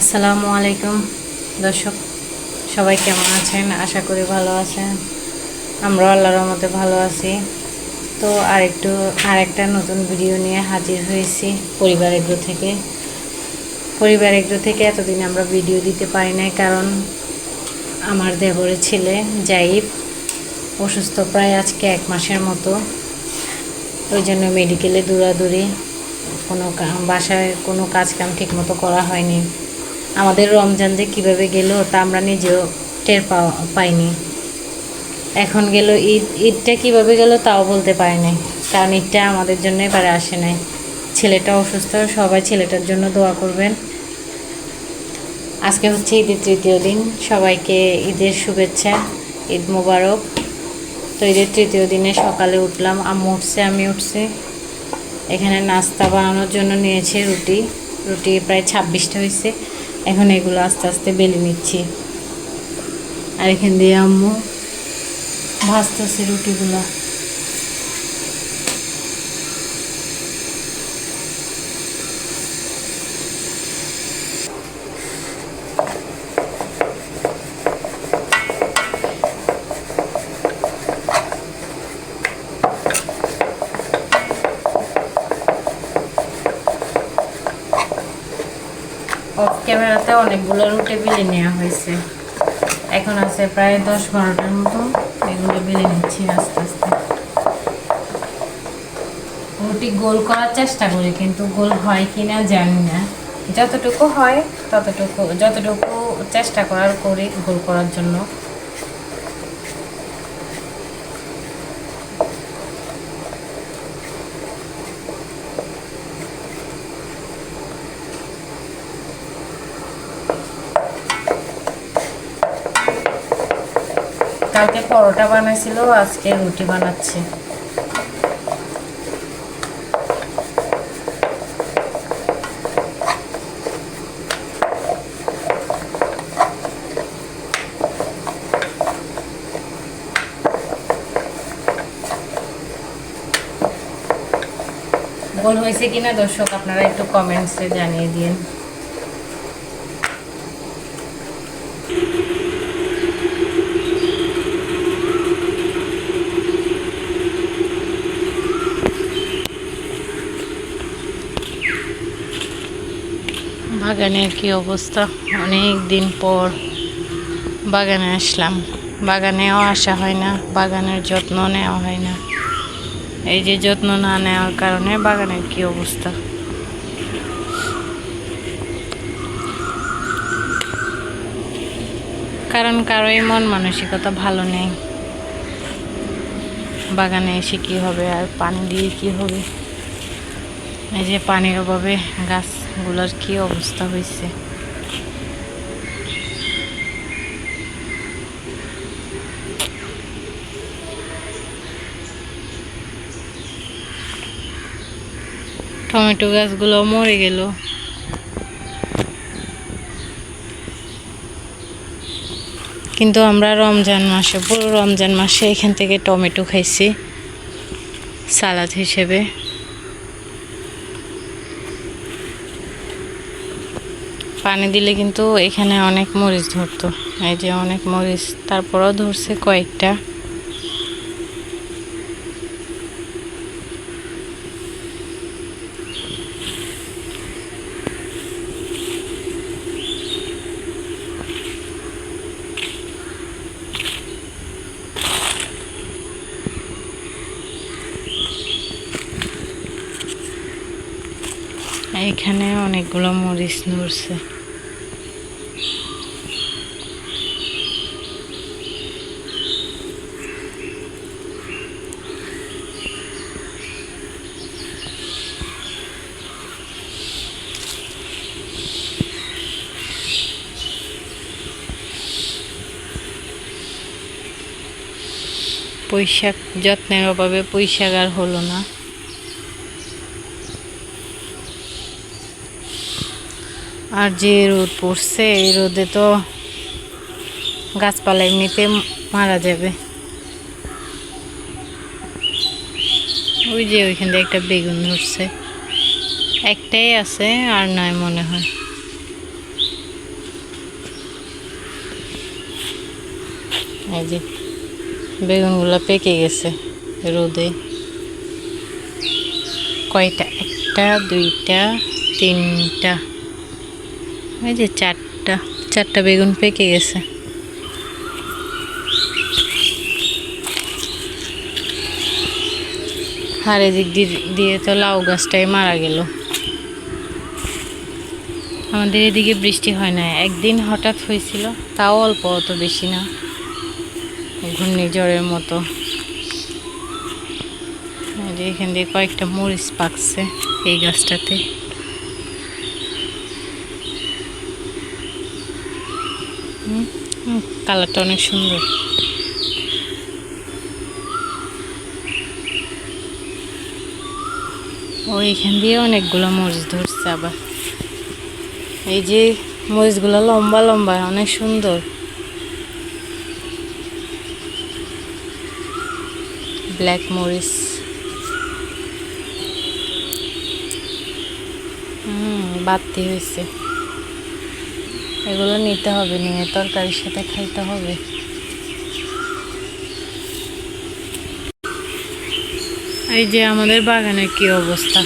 আসসালামু আলাইকুম। দর্শক, সবাই কেমন আছেন? আশা করি ভালো আছেন। আমরাও আল্লাহর মতে ভালো আছি। তো আরেকটু, আরেকটা নতুন ভিডিও নিয়ে হাজির হয়েছি পরিবার এগ্রো থেকে। পরিবার এগ্রো থেকে এতদিন আমরা ভিডিও দিতে পারি নাই, কারণ আমার দেবরের ছেলে জাইব, অসুস্থ প্রায় আজকে এক মাসের মতো। ওই জন্য মেডিকেলে দৌড়াদৌড়ি, কোনো বাসায় কোনো কাজ কাম ঠিক মতো করা হয়নি। আমাদের রমজান যে কীভাবে গেল তা আমরা নিজেও টের পাওয়া, পাইনি। এখন গেল ঈদ, ঈদটা কীভাবে গেল তাও বলতে পারি নাই। কারণ ঈদটা আমাদের জন্য এবারে আসে নাই। ছেলেটা অসুস্থ, সবাই ছেলেটার জন্য দোয়া করবেন। আজকে হচ্ছে ঈদের তৃতীয় দিন। সবাইকে ঈদের শুভেচ্ছা, ঈদ মোবারক। তো ঈদের তৃতীয় দিনে সকালে উঠলাম। আম্মু উঠছে, আমি উঠছি। এখানে নাস্তা বানানোর জন্য নিয়েছে রুটি। রুটি প্রায় ছাব্বিশটা হয়েছে। এখন এগুলো আস্তে আস্তে বেলে নিচ্ছি। আর এখান দিয়ে আম্মু ভাজতেছে রুটিগুলো। ক্যামেরাতে অনেকগুলো রুটি বিলে নেওয়া হয়েছে। এখন আছে প্রায় দশ বারোটার মতো। এগুলো বেলে নিচ্ছি আস্তে আস্তে। রুটি গোল করার চেষ্টা করি, কিন্তু গোল হয় কি না জানি না। যতটুকু হয় ততটুকু যতটুকু চেষ্টা করার করি গোল করার জন্য। কালকে পরোটা বানাইছিল, আজকে রুটি বানাচ্ছে। গোল হয়েছে কিনা দর্শক, আপনারা একটু কমেন্টসে জানিয়ে দিন। বাগানের কি অবস্থা? অনেক দিন পর বাগানে আসলাম। বাগানেও আসা হয় না, বাগানের যত্ন নেওয়া হয় না। এই যে যত্ন না নেওয়ার কারণে বাগানের কি অবস্থা? কারণ কারোই মন মানসিকতা ভালো নেই। বাগানে এসে কি হবে আর পানি দিয়ে কি হবে? এই যে পানির অভাবে গাছগুলোর কি অবস্থা হয়েছে? টমেটো গাছগুলো মরে গেল। কিন্তু আমরা রমজান মাসে, পুরো রমজান মাসে এখান থেকে টমেটো খাইছি, সালাদ হিসেবে। পানি দিলে কিন্তু এখানে অনেক মরিচ ধরতো। এই যে অনেক মরিচ তারপরও ধরছে কয়েকটা। এখানে অনেকগুলো মরিচ ধরছে। পৈশাক যত্নের অভাবে পৈশাক আর হলো না। আর যে রোদ পড়ছে, এই রোদে তো গাছপালা এমনিতে মারা যাবে। ওই যে ওইখান দিয়ে একটা বেগুন ধরছে। একটাই আছে, আর নয় মনে হয়। এই যে বেগুনগুলো পেকে গেছে রোদে। কয়টা? একটা, দুইটা, তিনটা। এই যে চারটা চারটা বেগুন পেকে গেছে। আর এদিক দিয়ে তো লাউ গাছটাই মারা গেল। আমাদের এদিকে বৃষ্টি হয় না একদিন হঠাৎ হয়েছিল, তাও অল্প অত বেশি না। ঘূর্ণিঝড়ের মতো। এখান দিয়ে কয়েকটা মরিচ পাকছে এই গাছটাতে হুম, হুম, কালারটা অনেক সুন্দর। ও, এখান দিয়ে অনেকগুলো মরিচ ধরছে আবার। এই যে মরিচগুলো লম্বা লম্বা, অনেক সুন্দর। ব্ল্যাক মরিচ। হুম, বাড়তি হয়েছে। এগুলো নিতে হবে, নিয়ে তরকারির সাথে খাইতে হবে। এই যে আমাদের বাগানের কি অবস্থা?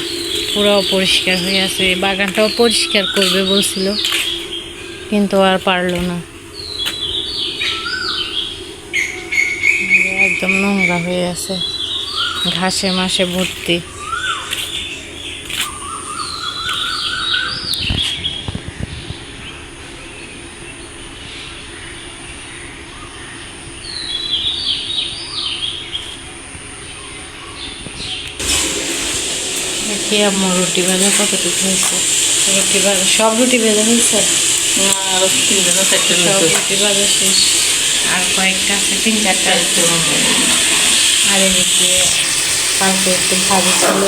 পুরো অপরিষ্কার হয়ে আছে। বাগানটাও পরিষ্কার করবে বলছিল, কিন্তু আর পারল না। একদম নোংরা হয়ে আছে, ঘাসে মাসে ভর্তি। দেখি আমার রুটি ভাজা কতটুকু হয়েছে? রুটি ভাজা সব রুটি ভাজা হয়েছে? সব রুটি। ভাজা শেষ। আর কয়েকটা আছে তিন চারটা আর এদিকে কালকে একটু ভাজি ছিল।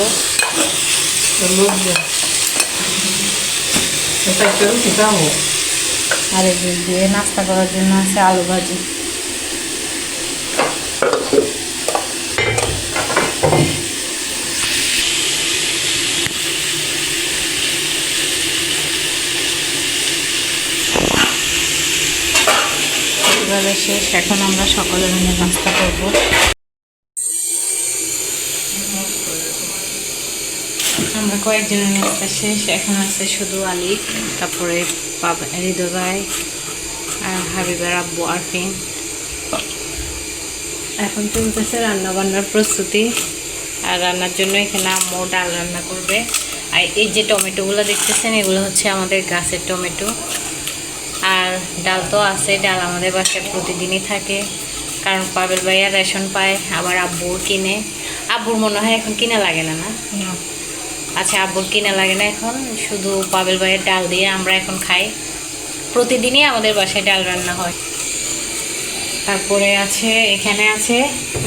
আর এদিক দিয়ে নাস্তা করার জন্য আছে আলু ভাজি। এবারে শেষ। এখন আমরা সকলে মিলে নাস্তা করব। আমরা কয়েকজনের নাস্তা শেষ। এখন আছে শুধু আলী, তারপরে পাব হৃদয় আর হাবিবার আব্বু আরফিন। এখন চলতেছে রান্না বান্নার প্রস্তুতি। আর রান্নার জন্য এখানে আম্মু ডাল রান্না করবে। আর এই যে টমেটোগুলো দেখতেছেন, এগুলো হচ্ছে আমাদের গাছের টমেটো। ডাল তো আছে ডাল আমাদের বাসায় প্রতিদিনই থাকে। কারণ পাবেল ভাইয়া রেশন পায় আবার আব্বুর কিনে। আব্বুর মনে হয় এখন কিনা লাগে না না? আচ্ছা আব্বুর কিনা লাগে না এখন। শুধু পাবেল ভাইয়ের ডাল দিয়ে আমরা এখন খাই। প্রতিদিনই আমাদের বাসায় ডাল রান্না হয়। তারপরে আছে এখানে আছে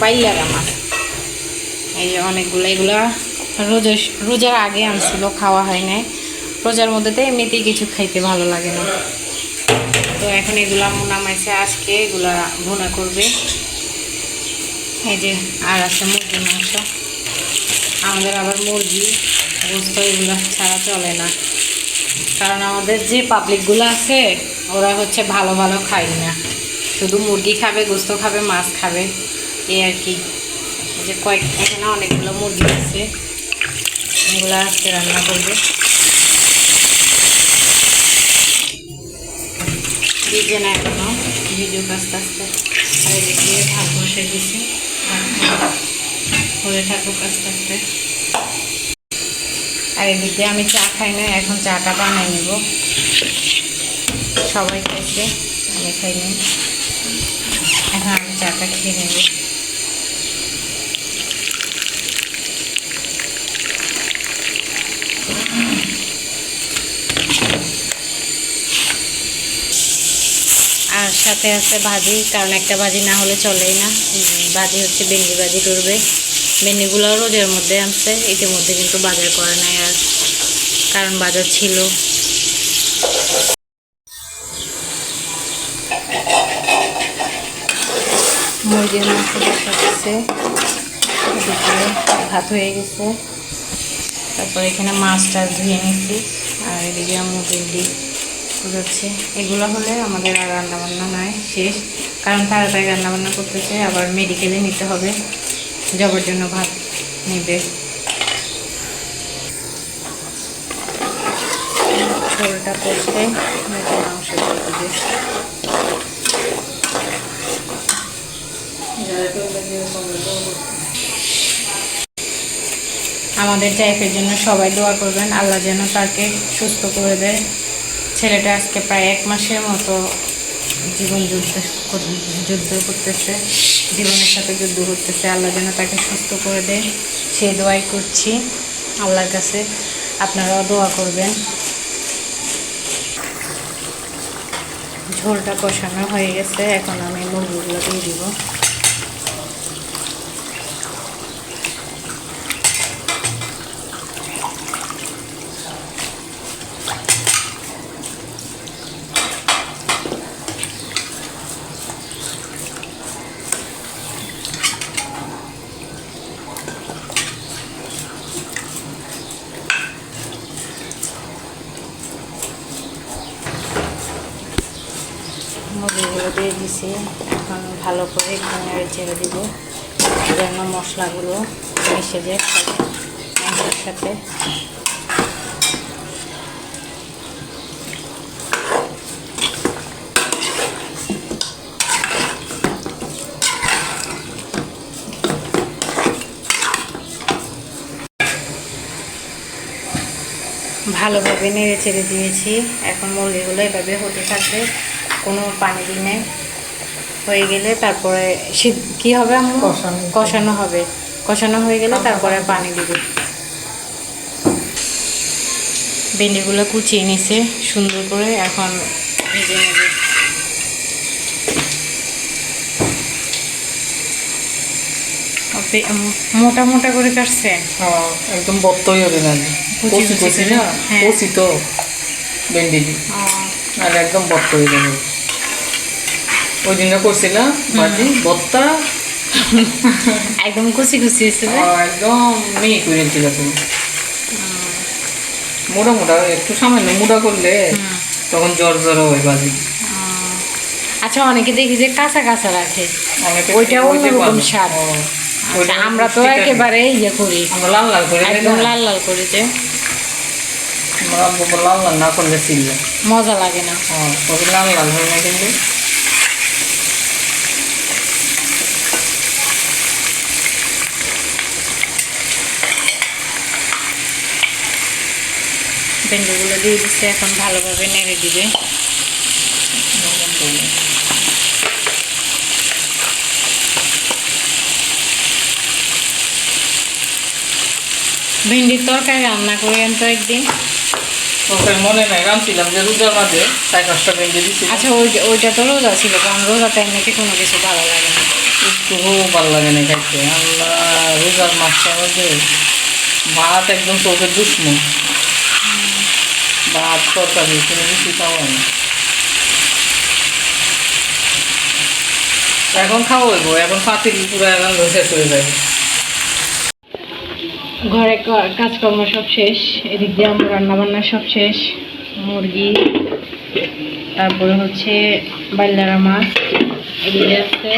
বাইলারা মাছ এই যে অনেকগুলো এগুলা রোজার রোজার আগে আনছিল খাওয়া হয় নাই। রোজার মধ্যে তো এমনিতেই কিছু খাইতে ভালো লাগে না। এখন এগুলা নামাইছে আজকে, এগুলা ভুনা করবে। এই যে, আর আছে মুরগির মাংস। আমাদের আবার মুরগি, গোস্ত এগুলো ছাড়া চলে না। কারণ আমাদের যে পাবলিকগুলো আছে, ওরা হচ্ছে ভালো ভালো খায় না। শুধু মুরগি খাবে, গোস্ত খাবে, মাছ খাবে। এই আর কি। যে কয়েক, এখানে অনেকগুলো মুরগি আছে। এগুলো আজকে রান্না করবে। ভিজে না এখনও ভিজুক আস্তে আস্তে আর এদিকে ভাত বসে দিছি। হয়ে থাকুক আস্তে আস্তে। আর এদিকে আমি চা খাই না এখন চাটা বানাই নেব। সবাই খাইছে, আমি খাই এখন আমি চাটা খেয়ে নেব আর সাথে আছে ভাজি, কারণ একটা ভাজি না হলে চলেই না। ভাজি হচ্ছে ভেন্ডি ভাজি করবে। ভেন্ডিগুলো রোজের মধ্যে আনছে, ইতিমধ্যে কিন্তু বাজার করে নাই আর, কারণ বাজার ছিল। মুরগির মাংস এদিকে ভাত হয়ে গেছে। তারপর এখানে মাছটা ধুয়ে নিচ্ছি আর এদিকে আমরা ভেন্ডি বুঝাচ্ছে এগুলো হলে আমাদের আর রান্না বান্না নাই, শেষ। কারণ তাড়াতাড়ি রান্নাবান্না করতেছে, আবার মেডিকেলে নিতে হবে। জবের জন্য ভাত নেবে। ঝোলটা করছে আমাদের জাইফের জন্য সবাই দোয়া করবেন, আল্লাহ যেন তাকে সুস্থ করে দেয়। ছেলেটা আজকে প্রায় এক মাসের মতো জীবন যুদ্ধ যুদ্ধ করতেছে, জীবনের সাথে যুদ্ধ করতেছে। আল্লাহ যেন তাকে সুস্থ করে দেয়। সেই দোয়াই করছি আল্লাহর কাছে। আপনারাও দোয়া করবেন। ঝোলটা কষানো হয়ে গেছে, এখন আমি মুরগিগুলো দিয়ে দিব মুরগিগুলো দিয়ে দিছি এখন ভালো করে নেড়ে ছেড়ে দিব। যেন মশলাগুলো মিশে যায় সাথে। ভালোভাবে নেড়ে চেড়ে দিয়েছি। এখন মুরগিগুলো এভাবে হতে থাকবে। কোনো পানি দিই হয়ে গেলে তারপরে কি হবে কষানো। হবে। কষানো হয়ে গেলে তারপরে পানি দিবে। ভেন্ডিগুলো কুচিয়ে নিছে সুন্দর করে এখন ভেজে নেবে। মোটা মোটা করে কাটছে? হ্যাঁ, একদম বত্তই হবে না কুচি কচি না। কচি তো ভেন্ডিটি। আর একদম বত্ত হয়ে যাবে। ওই দিনটা করছিলাম ভাজি বত্তা একদম কুচি কুচি হয়েছে একদম মেয়ে করে দিল তুমি মোটা মোটা একটু সামান্য মোটা করলে তখন জ্বর জ্বর হয় ভাজি আচ্ছা অনেকে দেখি যে কাঁচা কাঁচা রাখে। ওইটা ওইটা অন্যরকম স্বাদ। আচ্ছা, আমরা তো একেবারে ইয়ে করি। আমরা লাল লাল করে একদম লাল লাল করে যে। লাল লাল না করলে ছিল মজা লাগে না। লাল লাল হয় না কিন্তু। ভেন্ডিগুলো দিয়ে দিচ্ছে এখন ভালোভাবে নেড়ে দিবে। ভেন্ডির তরকারি রান্না করেন তো একদিন। মনে নাই রামছিলাম যে রোজার মাঝে চার পাঁচটা দিচ্ছি আচ্ছা ওই ওইটা তো রোজা ছিল কারণ রোজাতে এমনিতে কোনো কিছু ভালো লাগে না। একটু ভালো লাগে না খাইতে। আল্লাহ রোজার মাছটা ভাত একদম চোখের দুশ্মন। ভাত তরকারি কোনো কিছু খাওয়া না এখন খাওয়া হইব এখন পাতিল পুরো এখন শেষ হয়ে যাবে ঘরে কাজকর্ম সব শেষ এদিক দিয়ে আমার রান্নাবান্না সব শেষ মুরগি তারপরে হচ্ছে বাইলারা মাছ এদিকে আছে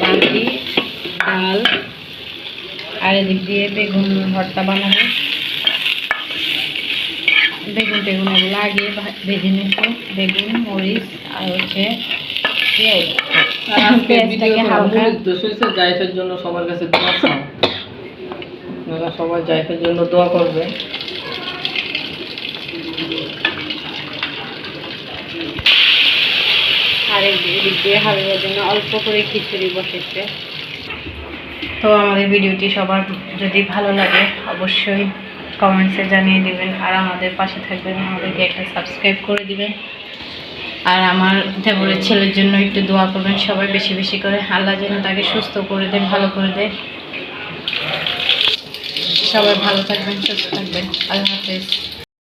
বাটি ডাল আর এদিক দিয়ে বেগুন ভর্তা বানাবো। বেগুন টেগুন এগুলো আগে ভেজে নিতে বেগুন মরিচ আর হচ্ছে উদ্দেশ্য জাইফের জন্য সবার কাছে দোয়া আপনারা সবাই জন্য দোয়া করবেন আর এদিক দিয়ে হালুয়ার জন্য অল্প করে খিচুড়ি বসেছে। তো আমাদের ভিডিওটি সবার যদি ভালো লাগে অবশ্যই কমেন্টসে জানিয়ে দিবেন, আর আমাদের পাশে থাকবেন, আমাদেরকে একটা সাবস্ক্রাইব করে দিবেন। আর আমার দেবরের ছেলের জন্য একটু দোয়া করবেন সবাই বেশি বেশি করে। আল্লাহ যেন তাকে সুস্থ করে দেয়, ভালো করে দেয়। সবাই ভালো থাকবেন, সুস্থ থাকবেন। আল্লাহ হাফেজ।